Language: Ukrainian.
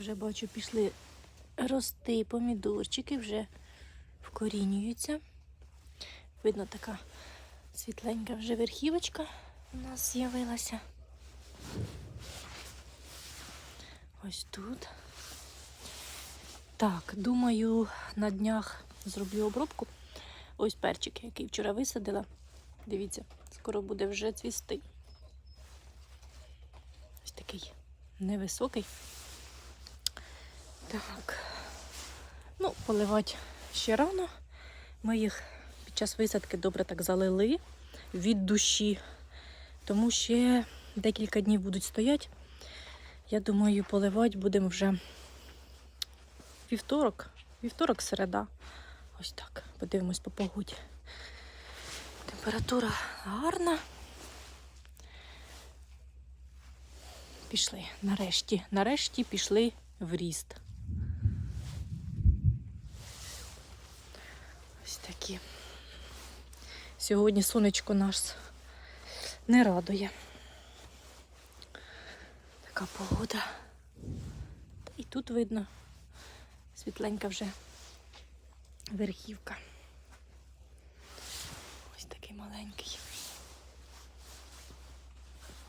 Вже бачу, пішли рости помідорчики, вже вкорінюються. Видно, така світленька вже верхівочка у нас з'явилася. Ось тут. Так, думаю, на днях зроблю обробку. Ось перчик, який вчора висадила. Дивіться, скоро буде вже цвісти. Ось такий невисокий. Так. Ну, поливати ще рано. Ми їх під час висадки добре так залили від душі. Тому ще декілька днів будуть стояти. Я думаю, поливати будемо вже вівторок. Вівторок, середа. Ось так. Подивимось по погоді. Температура гарна. Пішли. Нарешті. Нарешті пішли в ріст. Ось такі. Сьогодні сонечко нас не радує. Така погода. І тут видно світленька вже верхівка. Ось такий маленький.